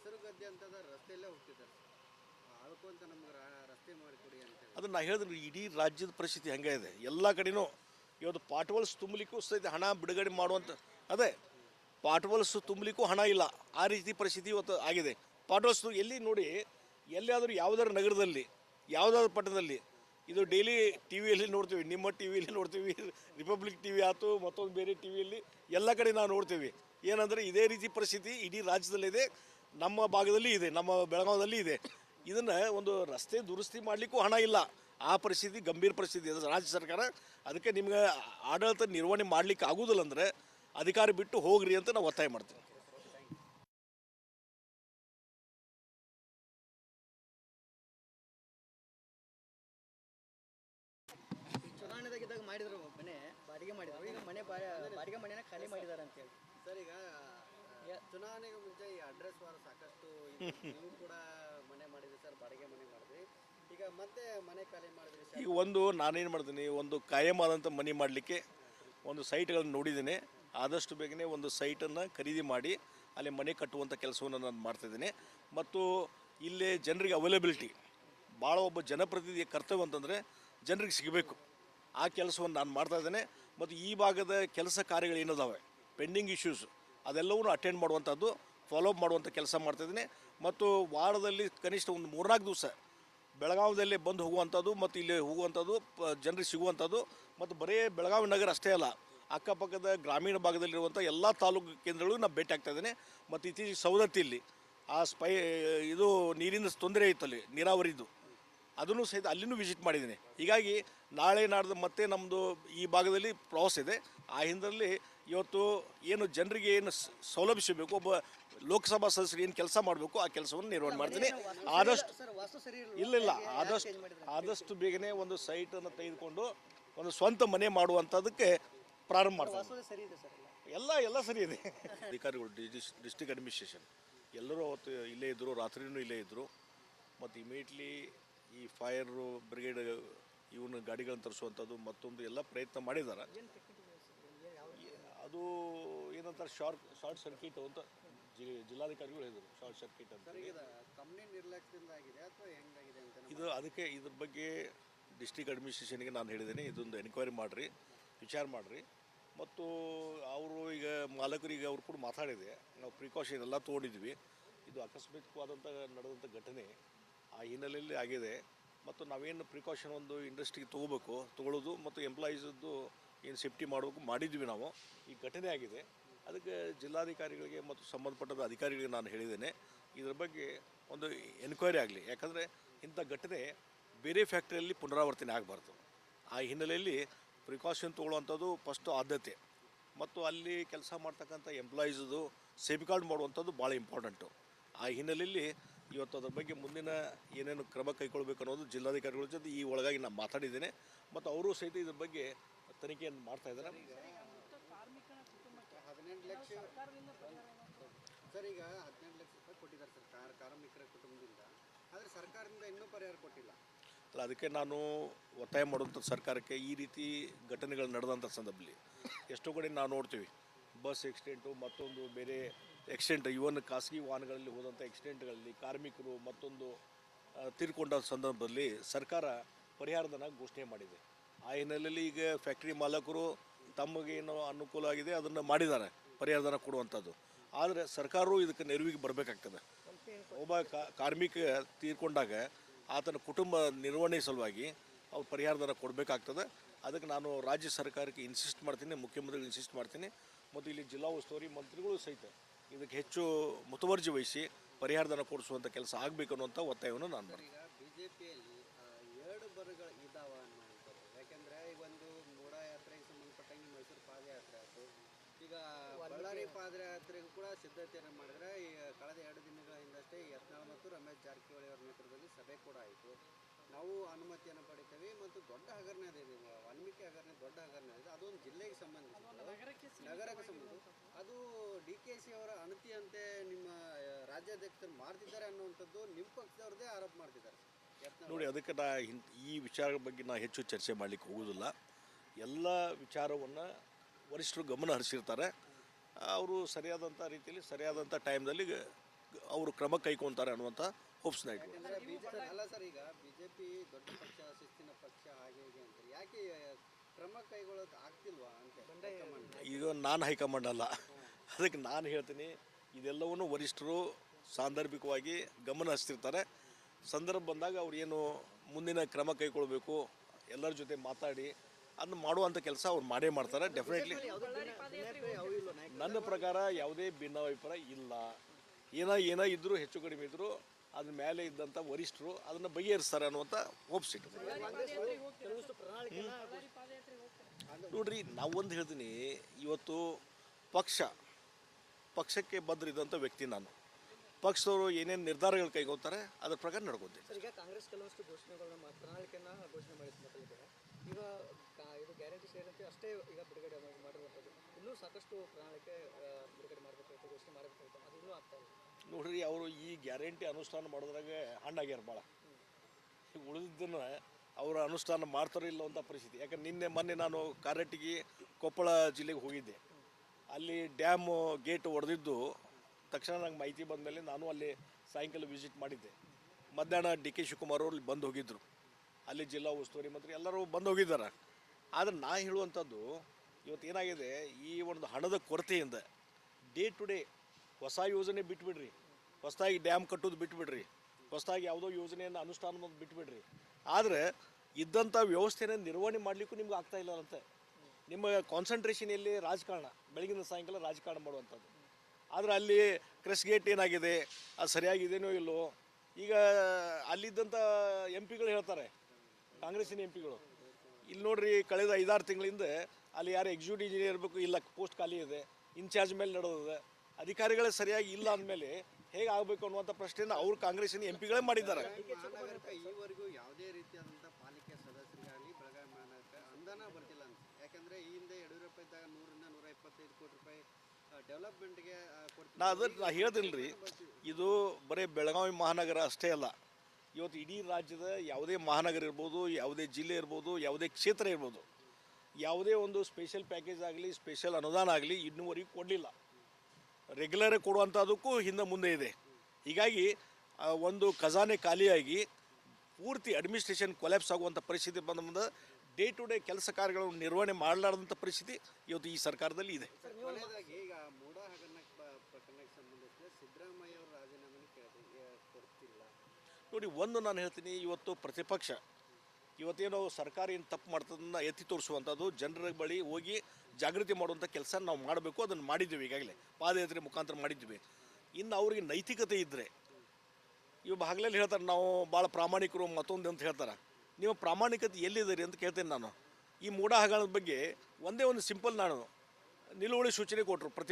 ಹೆಸರು ರಸ್ತೆಯಲ್ಲೇ ಹೋಗ್ತಿದ್ದಾರೆ. ಆಳ್ಕೊಂತ ನಮ್ಗೆ ರಸ್ತೆ ಮಾಡಿಕೊಡಿ ಅಂತ ಅದನ್ನು ನಾ ಹೇಳಿದ್ರೆ ಇಡೀ ರಾಜ್ಯದ ಪರಿಸ್ಥಿತಿ ಹಂಗೆ ಇದೆ. ಎಲ್ಲ ಕಡೆನೂ ಇವತ್ತು ಪಾಟ್ವಲ್ಸ್ ತುಂಬಲಿಕ್ಕೂ ಸಹಿತ ಹಣ ಬಿಡುಗಡೆ ಮಾಡುವಂಥ ಅದೇ, ಪಾಟ್ವಲ್ಸ್ ತುಂಬಲಿಕ್ಕೂ ಹಣ ಇಲ್ಲ. ಆ ರೀತಿ ಪರಿಸ್ಥಿತಿ ಇವತ್ತು ಆಗಿದೆ. ಪಾಟ್ವಲ್ಸ್ ಎಲ್ಲಿ ನೋಡಿ, ಎಲ್ಲಿಯಾದರೂ ಯಾವುದಾದ್ರು ನಗರದಲ್ಲಿ, ಯಾವುದಾದ್ರು ಪಟ್ಟಣದಲ್ಲಿ, ಇದು ಡೈಲಿ ಟಿ ವಿಯಲ್ಲಿ ನೋಡ್ತೀವಿ. ನಿಮ್ಮ ಟಿ ವಿಯಲ್ಲಿ ನೋಡ್ತೀವಿ. ರಿಪಬ್ಲಿಕ್ ಟಿ ವಿ ಆಯಿತು, ಮತ್ತೊಂದು ಬೇರೆ ಟಿ ವಿಯಲ್ಲಿ ಎಲ್ಲ ಕಡೆ ನಾವು ನೋಡ್ತೀವಿ. ಏನಂದರೆ ಇದೇ ರೀತಿ ಪರಿಸ್ಥಿತಿ ಇಡೀ ರಾಜ್ಯದಲ್ಲಿದೆ. ನಮ್ಮ ಭಾಗದಲ್ಲಿ ಇದೆ ನಮ್ಮ ಬೆಳಗಾವದಲ್ಲಿ ಇದೆ. ಇದನ್ನು ಒಂದು ರಸ್ತೆ ದುರಸ್ತಿ ಮಾಡಲಿಕ್ಕೂ ಹಣ ಇಲ್ಲ. ಆ ಪರಿಸ್ಥಿತಿ ಗಂಭೀರ ಪರಿಸ್ಥಿತಿ ಇದೆ ರಾಜ್ಯ ಸರ್ಕಾರ ಅದಕ್ಕೆ ನಿಮ್ಗೆ ಆಡಳಿತ ನಿರ್ವಹಣೆ ಮಾಡಲಿಕ್ಕೆ ಆಗೋದಿಲ್ಲ ಅಂದರೆ ಅಧಿಕಾರ ಬಿಟ್ಟು ಹೋಗ್ರಿ ಅಂತ ನಾವು ಒತ್ತಾಯ ಮಾಡ್ತೀವಿ. ಮಾಡಿದ್ರು ಮನೆ ಬಾಡಿಗೆ ಮಾಡಿದ್ರು. ಈಗ ಮನೆ ಬಾಡಿಗೆ ಮನೆನ ಖಾಲಿ ಮಾಡಿದಾರೆ ಅಂತೇಳಿ ಸರ್ ಈಗ ಚುನಾವಣೆಗೆ ಮುಂಚೆ ಈ ಅಡ್ರೆಸ್ ವಾರ ಸಾಕಷ್ಟು. ನೀವು ಕೂಡ ಮನೆ ಮಾಡಿದ್ರಿ ಸರ್ ಬಾಡಿಗೆ ಮನೆ ಮಾಡಿದ್ರಿ. ಈಗ ಮತ್ತೆ ಮನೆ ಖಾಲಿ ಮಾಡಿದ್ರಿ ಸರ್ ಈಗ ಒಂದು ನಾನೇನು ಮಾಡ್ತೀನಿ ಒಂದು ಕಾಯಂ ಆದಂಥ ಮನೆ ಮಾಡಲಿಕ್ಕೆ ಒಂದು ಸೈಟ್ಗಳನ್ನು ನೋಡಿದ್ದೀನಿ. ಆದಷ್ಟು ಬೇಗನೆ ಒಂದು ಸೈಟನ್ನು ಖರೀದಿ ಮಾಡಿ ಅಲ್ಲಿ ಮನೆ ಕಟ್ಟುವಂಥ ಕೆಲಸವನ್ನು ನಾನು ಮಾಡ್ತಿದ್ದೀನಿ ಮತ್ತು ಇಲ್ಲಿ ಜನರಿಗೆ ಅವೈಲಬಿಲಿಟಿ ಭಾಳ ಒಬ್ಬ ಜನಪ್ರತಿನಿಧಿಯ ಕರ್ತವ್ಯ ಅಂತಂದರೆ ಜನರಿಗೆ ಸಿಗಬೇಕು. ಆ ಕೆಲಸವನ್ನು ನಾನು ಮಾಡ್ತಾ ಇದ್ದೇನೆ. ಮತ್ತು ಈ ಭಾಗದ ಕೆಲಸ ಕಾರ್ಯಗಳು ಏನಿದಾವೆ ಪೆಂಡಿಂಗ್ ಇಶ್ಯೂಸ್ ಅದೆಲ್ಲವೂ ಅಟೆಂಡ್ ಮಾಡುವಂಥದ್ದು ಫಾಲೋಅಪ್ ಮಾಡುವಂಥ ಕೆಲಸ ಮಾಡ್ತಾಯಿದ್ದೀನಿ ಮತ್ತು ವಾರದಲ್ಲಿ ಕನಿಷ್ಠ ಒಂದು ಮೂರ್ನಾಲ್ಕು ದಿವಸ ಬೆಳಗಾವಿಯಲ್ಲಿ ಬಂದು ಹೋಗುವಂಥದ್ದು ಮತ್ತು ಇಲ್ಲಿ ಹೋಗುವಂಥದ್ದು ಪ- ಜನರಿಗೆ ಸಿಗುವಂಥದ್ದು ಮತ್ತು ಬರೀ ಬೆಳಗಾವಿ ನಗರ ಅಷ್ಟೇ ಅಲ್ಲ, ಅಕ್ಕಪಕ್ಕದ ಗ್ರಾಮೀಣ ಭಾಗದಲ್ಲಿರುವಂಥ ಎಲ್ಲ ತಾಲೂಕು ಕೇಂದ್ರಗಳು ನಾನು ಭೇಟಿ ಆಗ್ತಾಯಿದ್ದೀನಿ ಮತ್ತು ಇತ್ತೀಚೆಗೆ ಸವದತ್ತಿಯಲ್ಲಿ ಆ ಸ್ಪೈ, ಇದು ನೀರಿನ ತೊಂದರೆ ಇತ್ತಲ್ಲಿ, ನೀರಾವರಿದು. ಅದನ್ನು ಸಹಿತ ಅಲ್ಲಿನೂ ವಿಸಿಟ್ ಮಾಡಿದ್ದೀನಿ. ಹೀಗಾಗಿ ನಾಳೆ ನಾಡ್ದು ಮತ್ತೆ ನಮ್ಮದು ಈ ಭಾಗದಲ್ಲಿ ಪ್ರವಾಸ ಇದೆ. ಆ ಹಿಂದರಲ್ಲಿ ಇವತ್ತು ಏನು ಜನರಿಗೆ ಏನು ಸ- ಸೌಲಭ್ಯ ಸಿಗಬೇಕು ಒಬ್ಬ ಲೋಕಸಭಾ ಸದಸ್ಯರು ಏನು ಕೆಲಸ ಮಾಡಬೇಕು ಆ ಕೆಲಸವನ್ನು ನಿರ್ವಹಣೆ ಮಾಡ್ತೀನಿ. ಆದಷ್ಟು ಸರ್ ವಾಸ್ತು ಸರಿ ಇಲ್ಲ. ಇಲ್ಲ ಆದಷ್ಟು ಆದಷ್ಟು ಬೇಗನೆ ಒಂದು ಸೈಟನ್ನು ತೆಗೆದುಕೊಂಡು ಒಂದು ಸ್ವಂತ ಮನೆ ಮಾಡುವಂಥದಕ್ಕೆ ಪ್ರಾರಂಭ ಮಾಡ್ತಾರೆ ಸರಿ ಎಲ್ಲ ಎಲ್ಲ ಎಲ್ಲ ಸರಿ ಇದೆ. ಅಧಿಕಾರಿಗಳು ಡಿಸ್ಟಿಕ್ ಅಡ್ಮಿನಿಸ್ಟ್ರೇಷನ್ ಎಲ್ಲರೂ ಅವತ್ತು ಇಲ್ಲೇ ಇದ್ದರು ರಾತ್ರಿನೂ ಇಲ್ಲೇ ಇದ್ದರು ಮತ್ತು ಇಮಿಡಿಯೇಟ್ಲಿ ಈ ಫೈರ್ ಬ್ರಿಗೇಡ್ ಇವನು ಗಾಡಿಗಳನ್ನು ತರಿಸುವಂಥದ್ದು ಮತ್ತೊಂದು ಎಲ್ಲ ಪ್ರಯತ್ನ ಮಾಡಿದ್ದಾರೆ ಅದು ಏನಂತಾರೆ ಶಾರ್ಟ್ ಶಾರ್ಟ್ ಸರ್ಕಿಟ್ ಅಂತ ಜಿ- ಜಿಲ್ಲಾಧಿಕಾರಿಗಳು ಹೇಳಿದರು ಶಾರ್ಟ್ ಸರ್ಕಿಟ್ ಅಂತ. ಇದು ಕಂಪ್ನಿ ನಿರ್ಲಕ್ಷ್ಯದಿಂದ ಆಗಿದೆ ಅಥವಾ ಹೆಂಗಾಗಿದೆ ಅಂತ ಇದು ಅದಕ್ಕೆ ಇದ್ರ ಬಗ್ಗೆ ಡಿಸ್ಟ್ರಿಕ್ಟ್ ಅಡ್ಮಿನಿಸ್ಟ್ರೇಷನ್ಗೆ ನಾನು ಹೇಳಿದ್ದೀನಿ ಇದೊಂದು ಎನ್ಕ್ವೈರಿ ಮಾಡಿರಿ ವಿಚಾರ ಮಾಡಿರಿ. ಮತ್ತು ಅವರು ಈಗ ಮಾಲಕರಿಗೆ ಅವ್ರು ಕೂಡ ಮಾತಾಡಿದೆ ನಾವು ಪ್ರಿಕಾಷನ್ ಎಲ್ಲ ತೊಗೊಂಡಿದ್ವಿ. ಇದು ಆಕಸ್ಮಿಕವಾದಂಥ ನಡೆದಂಥ ಘಟನೆ ಆ ಹಿನ್ನೆಲೆಯಲ್ಲಿ ಆಗಿದೆ. ಮತ್ತು ನಾವೇನು ಪ್ರಿಕಾಷನ್ ಒಂದು ಇಂಡಸ್ಟ್ರಿಗೆ ತೊಗೋಬೇಕು ತೊಗೊಳ್ಳೋದು ಮತ್ತು ಎಂಪ್ಲಾಯೀಸದ್ದು ಏನು ಸೇಫ್ಟಿ ಮಾಡಬೇಕು ಮಾಡಿದ್ವಿ ನಾವು. ಈ ಘಟನೆ ಆಗಿದೆ. ಅದಕ್ಕೆ ಜಿಲ್ಲಾಧಿಕಾರಿಗಳಿಗೆ ಮತ್ತು ಸಂಬಂಧಪಟ್ಟ ಅಧಿಕಾರಿಗಳಿಗೆ ನಾನು ಹೇಳಿದ್ದೇನೆ. ಇದರ ಬಗ್ಗೆ ಒಂದು ಎನ್ಕ್ವೈರಿ ಆಗಲಿ. ಯಾಕಂದರೆ ಇಂಥ ಘಟನೆ ಬೇರೆ ಫ್ಯಾಕ್ಟ್ರಿಯಲ್ಲಿ ಪುನರಾವರ್ತನೆ ಆಗಬಾರ್ದು. ಆ ಹಿನ್ನೆಲೆಯಲ್ಲಿ ಪ್ರಿಕಾಷನ್ ತೊಗೊಳ್ಳುವಂಥದ್ದು ಫಸ್ಟು ಆದ್ಯತೆ. ಮತ್ತು ಅಲ್ಲಿ ಕೆಲಸ ಮಾಡ್ತಕ್ಕಂಥ ಎಂಪ್ಲಾಯೀಸದು ಸೇಫ್ ಕಾರ್ಡ್ ಮಾಡುವಂಥದ್ದು ಭಾಳ ಇಂಪಾರ್ಟೆಂಟು ಆ ಹಿನ್ನೆಲೆಯಲ್ಲಿ ಇವತ್ತು ಅದ್ರ ಬಗ್ಗೆ ಮುಂದಿನ ಏನೇನು ಕ್ರಮ ಕೈಗೊಳ್ಬೇಕು ಅನ್ನೋದು ಜಿಲ್ಲಾಧಿಕಾರಿಗಳ ಜೊತೆ ಈ ಒಳಗಾಗಿ ನಾನು ಮಾತಾಡಿದ್ದೇನೆ. ಮತ್ತು ಅವರು ಸಹಿತ ಇದ್ರ ಬಗ್ಗೆ ತನಿಖೆಯನ್ನು ಮಾಡ್ತಾ ಇದ್ದಾರೆ. ಹದಿನೆಂಟು ಲಕ್ಷ ಸರ್ ಈಗ ಹದಿನೆಂಟು ಲಕ್ಷ ರೂಪಾಯಿ ಕೊಟ್ಟಿದ್ದಾರೆ ಸರ್ ಕಾರ್ಮಿಕರ ಕುಟುಂಬದಿಂದ. ಆದರೆ ಸರ್ಕಾರದಿಂದ ಇನ್ನೂ ಪರಿಹಾರ ಕೊಟ್ಟಿಲ್ಲ. ಅಲ್ಲ ಅದಕ್ಕೆ ನಾನು ಒತ್ತಾಯ ಮಾಡುವಂಥ ಸರ್ಕಾರಕ್ಕೆ ಈ ರೀತಿ ಘಟನೆಗಳು ನಡೆದಂಥ ಸಂದರ್ಭದಲ್ಲಿ ಎಷ್ಟೋ ಕಡೆ ನಾವು ನೋಡ್ತೀವಿ. ಬಸ್ ಆಕ್ಸಿಡೆಂಟು ಮತ್ತೊಂದು ಬೇರೆ ಆಕ್ಸಿಡೆಂಟ್ ಇವನ್ ಖಾಸಗಿ ವಾಹನಗಳಲ್ಲಿ ಹೋದಂಥ ಆಕ್ಸಿಡೆಂಟ್ಗಳಲ್ಲಿ ಕಾರ್ಮಿಕರು ಮತ್ತೊಂದು ತೀರ್ಕೊಂಡ ಸಂದರ್ಭದಲ್ಲಿ ಸರ್ಕಾರ ಪರಿಹಾರಧನ ಘೋಷಣೆ ಮಾಡಿದೆ. ಆ ಹಿನ್ನೆಲೆಯಲ್ಲಿ ಈಗ ಫ್ಯಾಕ್ಟ್ರಿ ಮಾಲಕರು ತಮಗೇನು ಅನುಕೂಲ ಆಗಿದೆ, ಅದನ್ನು ಮಾಡಿದ್ದಾರೆ, ಪರಿಹಾರಧನ ಕೊಡುವಂಥದ್ದು. ಆದರೆ ಸರ್ಕಾರವು ಇದಕ್ಕೆ ನೆರವಿಗೆ ಬರಬೇಕಾಗ್ತದೆ. ಒಬ್ಬ ಕಾರ್ಮಿಕ ತೀರ್ಕೊಂಡಾಗ ಆತನ ಕುಟುಂಬ ನಿರ್ವಹಣೆ ಸಲುವಾಗಿ ಅವ್ರು ಪರಿಹಾರಧನ ಕೊಡಬೇಕಾಗ್ತದೆ. ಅದಕ್ಕೆ ನಾನು ರಾಜ್ಯ ಸರ್ಕಾರಕ್ಕೆ ಇನ್ಸಿಸ್ಟ್ ಮಾಡ್ತೀನಿ, ಮುಖ್ಯಮಂತ್ರಿಗಳು ಇನ್ಸಿಸ್ಟ್ ಮಾಡ್ತೀನಿ. ಮತ್ತು ಇಲ್ಲಿ ಜಿಲ್ಲಾ ಉಸ್ತುವಾರಿ ಮಂತ್ರಿಗಳು ಸಹಿತ ಇದಕ್ಕೆ ಹೆಚ್ಚು ಮುತುವರ್ಜಿ ವಹಿಸಿ ಪರಿಹಾರಧನ ಕೊಡಿಸುವಂಥ ಕೆಲಸ ಆಗಬೇಕು ಅನ್ನುವಂಥ ಒತ್ತಾಯವನ್ನು ನಾನು ಮಾಡ್ತೀನಿ ಈಗ ಬಿ ಜೆ ಪಿಯಲ್ಲಿ ಎರಡು ಬರಗಳು ಇದಾವ ಅನ್ನುವಂಥದ್ದು ಯಾಕೆಂದರೆ ಈಗ ಒಂದು ಮೂಢ ಯಾತ್ರೆಗೆ ಸಂಬಂಧಪಟ್ಟಂಗೆ ಮೈಸೂರು ಪಾದಯಾತ್ರೆ ಆಯಿತು. ಈಗ ಬಳ್ಳಾರಿ ಪಾದಯಾತ್ರೆಗೂ ಕೂಡ ಸಿದ್ಧತೆಯನ್ನು ಮಾಡಿದ್ರೆ ಈಗ ಕಳೆದ ಎರಡು ದಿನಗಳ ಹಿಂದಷ್ಟೇ ಯತ್ನಾಳ್ ಮತ್ತು ರಮೇಶ್ ಜಾರಕಿಹೊಳಿ ಅವರ ನೇತೃತ್ವದಲ್ಲಿ ಸಭೆ ಕೂಡ ಆಯಿತು. ನಾವು ಅನುಮತಿಯನ್ನು ಪಡಿತೇವೆ ಮತ್ತು ದೊಡ್ಡ ಹಗರಣ ಇದೆ. ವಾಲ್ಮೀಕಿ ಹಗರಣ ದೊಡ್ಡ ಹಗರಣ ಇದೆ. ಅದೊಂದು ಜಿಲ್ಲೆಗೆ ಸಂಬಂಧಿಸಿದ ನಗರಕ್ಕೆ ಸಂಬಂಧ ಅದು ಡಿ ಕೆ ಸಿ ಅವರ ಅಣತಿಯಂತೆ ನಿಮ್ಮ ರಾಜ್ಯಾಧ್ಯಕ್ಷರು ಮಾಡ್ತಿದ್ದಾರೆ ಅನ್ನುವಂಥದ್ದು ನಿಮ್ಮ ಪಕ್ಷದವ್ರದ್ದೇ ಆರೋಪ ಮಾಡ್ತಿದ್ದಾರೆ. ನೋಡಿ ಅದಕ್ಕೆ ನಾ ಈ ವಿಚಾರದ ಬಗ್ಗೆ ನಾ ಹೆಚ್ಚು ಚರ್ಚೆ ಮಾಡಲಿಕ್ಕೆ ಹೋಗೋದಿಲ್ಲ. ಎಲ್ಲ ವಿಚಾರವನ್ನು ವರಿಷ್ಠರು ಗಮನ ಹರಿಸಿರ್ತಾರೆ. ಅವರು ಸರಿಯಾದಂಥ ರೀತಿಯಲ್ಲಿ ಸರಿಯಾದಂಥ ಟೈಮ್ದಲ್ಲಿ ಅವರು ಕ್ರಮ ಕೈಕೊಂತಾರೆ ಅನ್ನುವಂಥ ಹೋಪ್ಸ್ ನೈಟ್ ಅಲ್ಲ ಸರ್ ಈಗ. ಬಿಜೆಪಿ ದೊಡ್ಡ ಪಕ್ಷ ಶಿಸ್ತಿನ ಪಕ್ಷ ಹಾಗೆ ಹೀಗೆ ಅಂತ ಯಾಕೆ ಕ್ರಮ ಕೈಗೊಳ್ಳೋದು ಆಗ್ತಿಲ್ವಾ ಅಂತ ಈಗ ನಾನು ಹೈಕಮಾಂಡ್ ಅಲ್ಲ. ಅದಕ್ಕೆ ನಾನು ಹೇಳ್ತೀನಿ ಇದೆಲ್ಲವನ್ನು ವರಿಷ್ಠರು ಸಾಂದರ್ಭಿಕವಾಗಿ ಗಮನ ಹರಿಸ್ತಿರ್ತಾರೆ. ಸಂದರ್ಭ ಬಂದಾಗ ಅವ್ರು ಏನು ಮುಂದಿನ ಕ್ರಮ ಕೈಗೊಳ್ಬೇಕು ಎಲ್ಲರ ಜೊತೆ ಮಾತಾಡಿ ಅದನ್ನ ಮಾಡುವಂಥ ಕೆಲಸ ಅವ್ರು ಮಾಡೇ ಮಾಡ್ತಾರೆ. ಡೆಫಿನೆಟ್ಲಿ ನನ್ನ ಪ್ರಕಾರ ಯಾವುದೇ ಭಿನ್ನಾಭಿಪ್ರಾಯ ಇಲ್ಲ. ಏನೋ ಏನೋ ಇದ್ದರೂ ಹೆಚ್ಚು ಕಡಿಮೆ ಇದ್ದರೂ ಅದ್ರ ಮೇಲೆ ಇದ್ದಂಥ ವರಿಷ್ಠರು ಅದನ್ನು ಬಗೆಹರಿಸ್ತಾರೆ ಅನ್ನುವಂಥ ಹೋಪ್ಸ್ ಇಟ್ಟು ಕೆಲವಷ್ಟು ಪ್ರಣಾಳಿಕೆನ ನೋಡ್ರಿ ನಾವೊಂದು ಒಂದು ಹೇಳ್ತೀನಿ ಇವತ್ತು ಪಕ್ಷ ಪಕ್ಷಕ್ಕೆ ಬದ್ರಿದಂಥ ವ್ಯಕ್ತಿ ನಾನು. ಪಕ್ಷದವರು ಏನೇನು ನಿರ್ಧಾರಗಳು ಕೈಗೊಳ್ತಾರೆ ಅದ್ರ ಪ್ರಕಾರ ನಡ್ಕೊತೀನಿ ಸರ್ ಈಗ ಇದು ಗ್ಯಾರಂಟಿ ಸೇರಿದಂತೆ ಅಷ್ಟೇ ಈಗ ಬಿಡುಗಡೆ ಮಾಡಿ- ಮಾಡಿರುವಂಥದ್ದು. ಇನ್ನೂ ಸಾಕಷ್ಟು ಪ್ರಣಾಳಿಕೆ ಬಿಡುಗಡೆ ಅದು ಇನ್ನೂ ಆಗ್ತಾ ನೋಡ್ರಿ, ಅವರು ಈ ಗ್ಯಾರಂಟಿ ಅನುಷ್ಠಾನ ಮಾಡಿದ್ರಾಗೆ ಹಣ್ಣಾಗ್ಯಾರ ಭಾಳ ಈಗ ಉಳಿದಿದ್ದನ್ನು ಅವರ ಅನುಷ್ಠಾನ ಮಾಡ್ತಾರೋ ಇಲ್ಲ ಅಂತ ಪರಿಸ್ಥಿತಿ. ಯಾಕಂದ್ರೆ ನಿನ್ನೆ, ಮೊನ್ನೆ ನಾನು ಕಾರಟಗಿ, ಕೊಪ್ಪಳ ಜಿಲ್ಲೆಗೆ ಹೋಗಿದ್ದೆ. ಅಲ್ಲಿ ಡ್ಯಾಮ್ ಗೇಟ್ ಒಡೆದಿದ್ದು ತಕ್ಷಣ ನಂಗೆ ಮಾಹಿತಿ ಬಂದ ಮೇಲೆ ನಾನು ಅಲ್ಲಿ ಸಾಯಂಕಾಲ ವಿಸಿಟ್ ಮಾಡಿದ್ದೆ. ಮಧ್ಯಾಹ್ನ ಡಿ ಕೆ ಶಿವಕುಮಾರ್ ಅವರು ಬಂದು ಹೋಗಿದ್ದರು ಅಲ್ಲಿ ಜಿಲ್ಲಾ ಉಸ್ತುವಾರಿ ಮಂತ್ರಿ ಎಲ್ಲರೂ ಬಂದು ಹೋಗಿದ್ದಾರೆ ಆದರೆ ನಾ ಹೇಳುವಂಥದ್ದು, ಇವತ್ತು ಏನಾಗಿದೆ, ಈ ಒಂದು ಹಣದ ಕೊರತೆಯಿಂದ ಡೇ ಟು ಡೇ ಹೊಸ ಯೋಜನೆ ಬಿಟ್ಬಿಡ್ರಿ. ಹೊಸದಾಗಿ ಡ್ಯಾಮ್ ಕಟ್ಟೋದು ಬಿಟ್ಬಿಡ್ರಿ. ಹೊಸದಾಗಿ ಯಾವುದೋ ಯೋಜನೆಯನ್ನು ಅನುಷ್ಠಾನ ಮಾಡೋದು ಬಿಟ್ಬಿಡ್ರಿ. ಆದರೆ ಇದ್ದಂಥ ವ್ಯವಸ್ಥೆನ ನಿರ್ವಹಣೆ ಮಾಡಲಿಕ್ಕೂ ನಿಮ್ಗೆ ಆಗ್ತಾ ಅಂತ ನಿಮ್ಮ ಕಾನ್ಸಂಟ್ರೇಷನ್ ಎಲ್ಲಿ ರಾಜಕಾರಣ, ಬೆಳಗಿನ ಸಾಯಂಕಾಲ ರಾಜಕಾರಣ ಮಾಡುವಂಥದ್ದು. ಆದರೆ ಅಲ್ಲಿ ಕ್ರೆಸ್ ಗೇಟ್ ಏನಾಗಿದೆ, ಅದು ಸರಿಯಾಗಿದೆಯೋ ಇಲ್ಲೋ, ಈಗ ಅಲ್ಲಿದ್ದಂಥ ಎಂ ಪಿಗಳು ಹೇಳ್ತಾರೆ ಕಾಂಗ್ರೆಸ್ಸಿನ ಎಂ ಪಿಗಳು ಇಲ್ಲಿ ನೋಡ್ರಿ ಕಳೆದ ಐದಾರು ತಿಂಗಳಿಂದ ಅಲ್ಲಿ ಯಾರು ಎಕ್ಸಿಕ್ಯೂಟಿವ್ ಇಂಜಿನಿಯರ್ ಇರಬೇಕು ಇಲ್ಲ ಪೋಸ್ಟ್ ಖಾಲಿ ಇದೆ ಇನ್ಚಾರ್ಜ್ ಮೇಲೆ ನಡೆದಿದೆ ಅಧಿಕಾರಿಗಳೇ ಸರಿಯಾಗಿ ಇಲ್ಲ ಅಂದಮೇಲೆ ಹೇಗೆ ಆಗಬೇಕು ಅನ್ನುವಂಥ ಪ್ರಶ್ನೆನ ಅವರು ಕಾಂಗ್ರೆಸ್ಸಿನ ಎಂ ಪಿಗಳೇ ಮಾಡಿದ್ದಾರೆ ಈವರೆಗೂ ಯಾವುದೇ ರೀತಿಯಾದಂಥ ಪಾಲಿಕೆ ಸದಸ್ಯರಿಗಾಗಲಿ ಬೆಳಗಾವಿ ಮಹಾನಗರಕ್ಕೆ ಅನುದಾನ ಬರ್ತಿಲ್ಲ ಅಂತ. ಯಾಕಂದ್ರೆ ಈ ಹಿಂದೆ ಯಡಿಯೂರಪ್ಪ ಇದ್ದಾಗ ನೂರಿಂದ ನೂರ ಇಪ್ಪತ್ತೈದು ಕೋಟಿ ರೂಪಾಯಿ ಡೆವಲಪ್ಮೆಂಟ್ಗೆ ನಾ ಅದನ್ನು ನಾ ಹೇಳ್ತೀನಿ ರೀ. ಇದು ಬರೀ ಬೆಳಗಾವಿ ಮಹಾನಗರ ಅಷ್ಟೇ ಅಲ್ಲ. ಇವತ್ತು ಇಡೀ ರಾಜ್ಯದ ಯಾವುದೇ ಮಹಾನಗರ ಇರ್ಬೋದು, ಯಾವುದೇ ಜಿಲ್ಲೆ ಇರ್ಬೋದು, ಯಾವುದೇ ಕ್ಷೇತ್ರ ಇರ್ಬೋದು, ಯಾವುದೇ ಒಂದು ಸ್ಪೆಷಲ್ ಪ್ಯಾಕೇಜ್ ಆಗಲಿ ಸ್ಪೆಷಲ್ ಅನುದಾನ ಆಗಲಿ ಇನ್ನೂವರೆಗೂ ಕೊಡಲಿಲ್ಲ. ರೆಗ್ಯುಲರ್ ಕೊಡುವಂಥದ್ದಕ್ಕೂ ಹಿಂದೆ ಮುಂದೆ ಇದೆ. ಹೀಗಾಗಿ ಒಂದು ಖಜಾನೆ ಖಾಲಿಯಾಗಿ ಪೂರ್ತಿ ಅಡ್ಮಿನಿಸ್ಟ್ರೇಷನ್ ಕೊಲ್ಯಾಪ್ಸ್ ಆಗುವಂಥ ಪರಿಸ್ಥಿತಿ ಬಂದ ಮುಂದೆ ಡೇ ಟು ಡೇ ಕೆಲಸ ಕಾರ್ಯಗಳನ್ನು ನಿರ್ವಹಣೆ ಮಾಡಲಾರ್ದಂಥ ಪರಿಸ್ಥಿತಿ ಇವತ್ತು ಈ ಸರ್ಕಾರದಲ್ಲಿ ಇದೆ ಕೊನೆಯದಾಗಿ ಈಗ ಮೂಡ ಹಗರಣ ಪ- ಪ್ರಕರಣಕ್ಕೆ ಸಂಬಂಧಿಸಿದ ಸಿದ್ದರಾಮಯ್ಯ ಅವರು ರಾಜೀನಾಮೆನ ಕೇಳಿದ್ರೆ ಕೊಡ್ತಿಲ್ಲ ನೋಡಿ, ಒಂದು ನಾನು ಹೇಳ್ತೀನಿ, ಇವತ್ತು ಪ್ರತಿಪಕ್ಷ, ಇವತ್ತೇನೋ ಸರ್ಕಾರ ಏನು ತಪ್ಪು ಮಾಡ್ತದನ್ನ ಎತ್ತಿ ತೋರಿಸುವಂಥದ್ದು, ಜನರ ಬಳಿ ಹೋಗಿ ಜಾಗೃತಿ ಮಾಡುವಂಥ ಕೆಲಸ ನಾವು ಮಾಡಬೇಕು, ಅದನ್ನು ಮಾಡಿದ್ದೀವಿ ಈಗಾಗಲೇ, ಪಾದಯಾತ್ರೆ ಮುಖಾಂತರ ಮಾಡಿದ್ವಿ ಇನ್ನು ಅವ್ರಿಗೆ ನೈತಿಕತೆ ಇದ್ದರೆ ಇವು ಹಗಲಲ್ಲಿ ಹೇಳ್ತಾರೆ, ನಾವು ಭಾಳ ಪ್ರಾಮಾಣಿಕರು, ಮತ್ತೊಂದು ಅಂತ ಹೇಳ್ತಾರೆ. ನೀವು ಪ್ರಾಮಾಣಿಕತೆ ಎಲ್ಲಿದ್ದೀರಿ ಅಂತ ಕೇಳ್ತೇನೆ ನಾನು. ಈ ಮೂಢ ಹಗರಣದ ಬಗ್ಗೆ ಒಂದೇ ಒಂದು ಸಿಂಪಲ್ ನಾನು, ನಿಲುವಳಿ ಸೂಚನೆ ಕೊಟ್ಟರು ಪ್ರತಿ